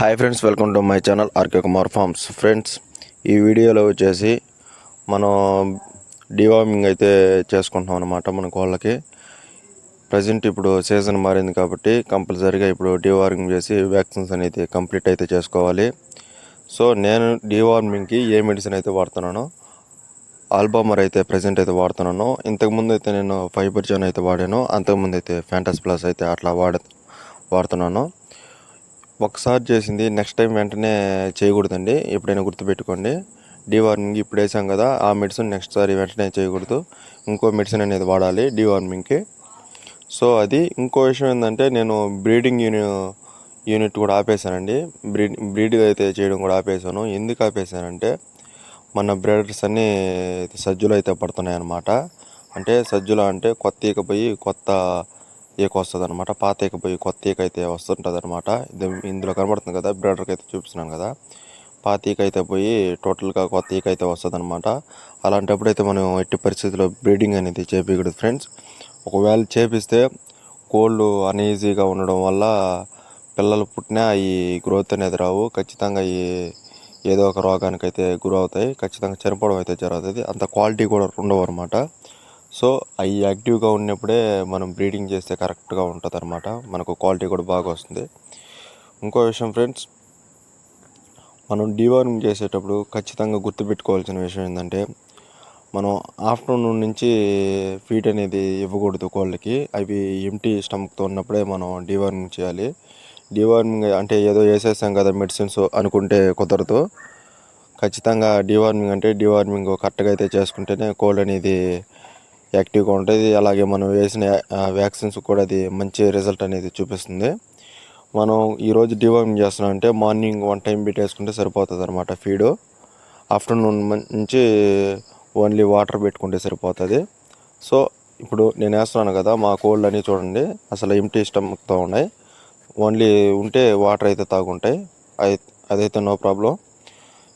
Hi friends welcome to my channel RK Kumar farms friends ఈ వీడియోలో వచ్చేసి మనం డివార్మింగ్ అయితే చేసుకుంటున్నాం అనమాట మన కోళ్ళకి ప్రజెంట్ ఇప్పుడు సీజన్ మారింది కాబట్టి కంపల్సరీగా ఇప్పుడు డివార్మింగ్ చేసి వ్యాక్సిన్స్ అనేది కంప్లీట్ అయితే చేసుకోవాలి. సో నేను డివార్మింగ్కి ఏ మెడిసిన్ అయితే వాడుతున్నానో ఆల్బామర్ అయితే ప్రజెంట్ అయితే వాడుతున్నాను ఇంతకుముందు అయితే నేను ఫైబర్ జోన్ అయితే వాడాను అంతకుముందు అయితే ఫ్యాంటస్ ప్లస్ అయితే అట్లా వాడ వాడుతున్నాను. ఒకసారి చేసింది నెక్స్ట్ టైం వెంటనే చేయకూడదండి. ఎప్పుడైనా గుర్తుపెట్టుకోండి. డివార్మింగ్ ఇప్పుడు వేసాం కదా ఆ మెడిసిన్ నెక్స్ట్ సారి వెంటనే చేయకూడదు. ఇంకో మెడిసిన్ అనేది వాడాలి డివార్మింగ్కి సో అది ఇంకో విషయం ఏంటంటే నేను బ్రీడింగ్ యూని యూనిట్ కూడా ఆపేశానండి. బ్రీడ్ బ్రీడ్ అయితే చేయడం కూడా ఆపేశాను. ఎందుకు ఆపేశానంటే మన బ్రీడర్స్ అన్నీ సజ్జులు అయితే పడుతున్నాయి అన్నమాట అంటే సజ్జుల అంటే కొత్త ఇకపోయి కొత్త ఈక వస్తుంది అనమాట పాత ఈక పోయి కొత్త ఈక అయితే వస్తుంటుంది అనమాట ఇందులో కనబడుతుంది కదా బ్రీడర్కి అయితే చూపిస్తున్నాను కదా. పాత ఈక అయితే పోయి టోటల్గా కొత్త ఈక అయితే వస్తుంది అనమాట అలాంటప్పుడు అయితే మనం ఎట్టి పరిస్థితుల్లో బ్రీడింగ్ అనేది చేపించకూడదు ఫ్రెండ్స్. ఒకవేళ చేపిస్తే కోళ్ళు అన్ఈజీగా ఉండడం వల్ల పిల్లలు పుట్టినా ఈ గ్రోత్ అనేది రావు. ఖచ్చితంగా ఈ ఏదో ఒక రోగానికి అయితే గురవుతాయి. ఖచ్చితంగా చనిపోవడం అయితే జరుగుతుంది. అంత క్వాలిటీ కూడా ఉండవు అనమాట సో అవి యాక్టివ్గా ఉన్నప్పుడే మనం బ్రీడింగ్ చేస్తే కరెక్ట్గా ఉంటుంది అనమాట మనకు క్వాలిటీ కూడా బాగా వస్తుంది. ఇంకో విషయం ఫ్రెండ్స్ మనం డీవార్మింగ్ చేసేటప్పుడు ఖచ్చితంగా గుర్తుపెట్టుకోవాల్సిన విషయం ఏంటంటే మనం ఆఫ్టర్నూన్ నుంచి ఫీడ్ అనేది ఇవ్వకూడదు కోళ్ళకి. అవి ఎంటీ స్టమక్తో ఉన్నప్పుడే మనం డీవార్మింగ్ చేయాలి. డీవార్మింగ్ అంటే ఏదో వేసేసాం కదా మెడిసిన్స్ అనుకుంటే కుదరదు. ఖచ్చితంగా డీవార్మింగ్ అంటే డీవార్మింగ్ కరెక్ట్గా అయితే చేసుకుంటేనే కోల్డ్ అనేది యాక్టివ్గా ఉంటుంది. అలాగే మనం వేసిన వ్యాక్సిన్స్ కూడా అది మంచి రిజల్ట్ అనేది చూపిస్తుంది. మనం ఈరోజు డివార్మింగ్ చేస్తున్నాం అంటే మార్నింగ్ వన్ టైం పెట్టేసుకుంటే సరిపోతుంది అనమాట ఫీడు. ఆఫ్టర్నూన్ నుంచి ఓన్లీ వాటర్ పెట్టుకుంటే సరిపోతుంది. సో ఇప్పుడు నేను వేస్తున్నాను కదా మా కోల్డ్ అని చూడండి. అసలు ఎంటీ స్టమక్తో ఉన్నాయి. ఓన్లీ ఉంటే వాటర్ అయితే తాగుంటాయి. అది అదైతే నో ప్రాబ్లం.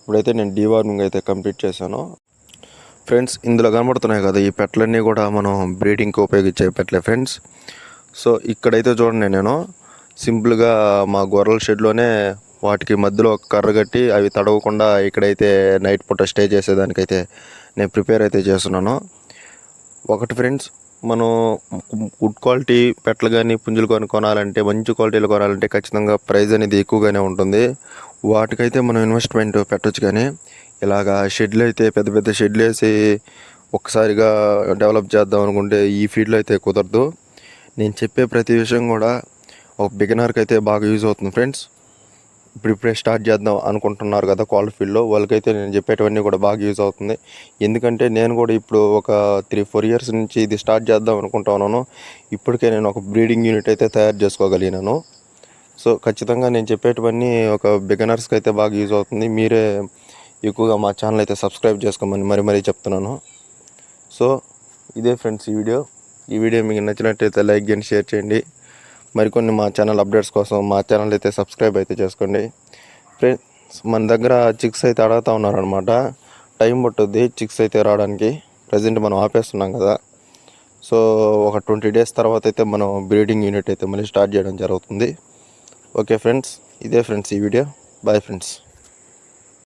ఇప్పుడైతే నేను డివార్మింగ్ అయితే కంప్లీట్ చేశాను. ఫ్రెండ్స్ ఇందులో కనబడుతున్నాయి కదా ఈ పెట్టలన్నీ కూడా మనం బ్రీడింగ్కి ఉపయోగించే పెట్టలే ఫ్రెండ్స్ సో ఇక్కడైతే చూడండి నేను సింపుల్గా మా గొర్రెల షెడ్లోనే వాటికి మధ్యలో కర్ర కట్టి అవి తడవకుండా ఇక్కడైతే నైట్ పూట స్టే చేసేదానికైతే నేను ప్రిపేర్ అయితే చేస్తున్నాను. ఒకటి ఫ్రెండ్స్ మనం గుడ్ క్వాలిటీ పెట్టలు కానీ పుంజులు కానీ కొనాలంటే మంచి క్వాలిటీలు కొనాలంటే ఖచ్చితంగా ప్రైస్ అనేది ఎక్కువగానే ఉంటుంది. వాటికైతే మనం ఇన్వెస్ట్మెంట్ పెట్టచ్చు కానీ ఇలాగా షెడ్లు అయితే పెద్ద పెద్ద షెడ్లు వేసి ఒక్కసారిగా డెవలప్ చేద్దాం అనుకుంటే ఈ ఫీల్డ్లో అయితే కుదరదు. నేను చెప్పే ప్రతి విషయం కూడా ఒక బిగినర్కి అయితే బాగా యూజ్ అవుతుంది ఫ్రెండ్స్ ఇప్పుడు ఇప్పుడే స్టార్ట్ చేద్దాం అనుకుంటున్నారు కదా క్వాలిటీ ఫీల్డ్లో వాళ్ళకైతే నేను చెప్పేటివన్నీ కూడా బాగా యూజ్ అవుతుంది. ఎందుకంటే నేను కూడా ఇప్పుడు ఒక త్రీ ఫోర్ ఇయర్స్ నుంచి ఇది స్టార్ట్ చేద్దాం అనుకుంటున్నాను ఇప్పటికే నేను ఒక బ్రీడింగ్ యూనిట్ అయితే తయారు చేసుకోగలిగినాను. సో ఖచ్చితంగా నేను చెప్పేటివన్నీ ఒక బిగనర్స్కి అయితే బాగా యూజ్ అవుతుంది. మీరే ఎక్కువగా మా ఛానల్ అయితే సబ్స్క్రైబ్ చేసుకోమని మరీ మరీ చెప్తున్నాను. సో ఇదే ఫ్రెండ్స్ ఈ వీడియో ఈ వీడియో మీకు నచ్చినట్టయితే లైక్ చేయండి షేర్ చేయండి. మరికొన్ని మా ఛానల్ అప్డేట్స్ కోసం మా ఛానల్ అయితే సబ్స్క్రైబ్ అయితే చేసుకోండి. ఫ్రెండ్స్ మన దగ్గర చిక్స్ అయితే అడుగుతూ ఉన్నారనమాట టైం పట్టుద్ది చిక్స్ అయితే రావడానికి. ప్రజెంట్ మనం ఆపేస్తున్నాం కదా. సో ఒక ట్వంటీ డేస్ తర్వాత అయితే మనం బ్రీడింగ్ యూనిట్ అయితే మళ్ళీ స్టార్ట్ చేయడం జరుగుతుంది. ఓకే ఫ్రెండ్స్ ఇదే ఫ్రెండ్స్ ఈ వీడియో బాయ్ ఫ్రెండ్స్